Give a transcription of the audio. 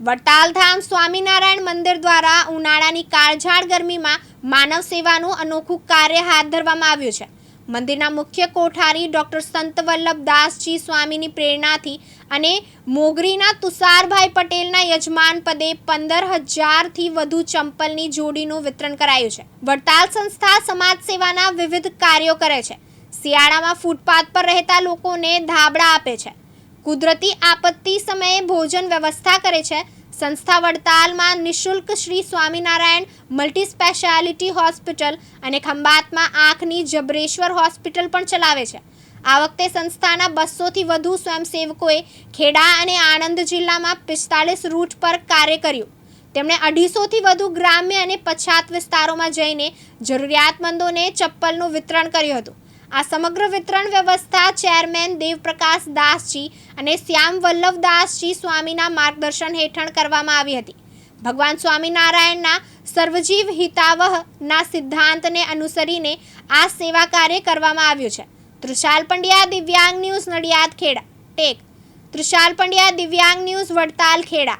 વડતાલધામ સ્વામિનારાયણ મંદિર દ્વારા ઉનાળાની કાળઝાળ ગરમીમાં માનવ સેવાનું અનોખું કાર્ય હાથ ધરવામાં આવ્યું છે. મંદિરના મુખ્ય કોઠારી ડોક્ટર સંત વલ્લભદાસજી સ્વામીની પ્રેરણાથી અને મોગરીના તુષારભાઈ પટેલના યજમાન પદે પંદર હજારથી વધુ ચંપલની જોડીનું વિતરણ કરાયું છે. વડતાલ સંસ્થા સમાજ સેવાના વિવિધ કાર્યો કરે છે. શિયાળામાં ફૂટપાથ પર રહેતા લોકોને ધાબળા આપે છે. કુદરતી આપત્તિ સમયે ભોજન વ્યવસ્થા કરે છે. સંસ્થા વડતાલમાં નિઃશુલ્ક Shri Swaminarayan multi speciality hospital અને ખંભાતમાં આંખની જબરેશ્વર હોસ્પિટલ પણ ચલાવે છે. આ વખતે સંસ્થાના બસોથી વધુ સ્વયંસેવકોએ ખેડા અને આણંદ જિલ્લામાં પિસ્તાલીસ રૂટ પર કાર્ય કર્યું. તેમણે અઢીસોથી વધુ ગ્રામ્ય અને પછાત વિસ્તારોમાં જઈને જરૂરિયાતમંદોને ચપ્પલનું વિતરણ કર્યું હતું. આ સમગ્ર વિતરણ વ્યવસ્થા ચેરમેન દેવપ્રકાશ દાસજી અને શ્યામ વલ્લભદાસજી સ્વામીના માર્ગદર્શન હેઠળ કરવામાં આવી હતી. ભગવાન સ્વામિનારાયણના સર્વજીવ હિતાવહના સિદ્ધાંતને અનુસરીને આ સેવા કાર્ય કરવામાં આવ્યું છે. Trushal Pandya, Divyang news Nadiad Kheda. Take. Trushal Pandya, Divyang news Vadtal Kheda.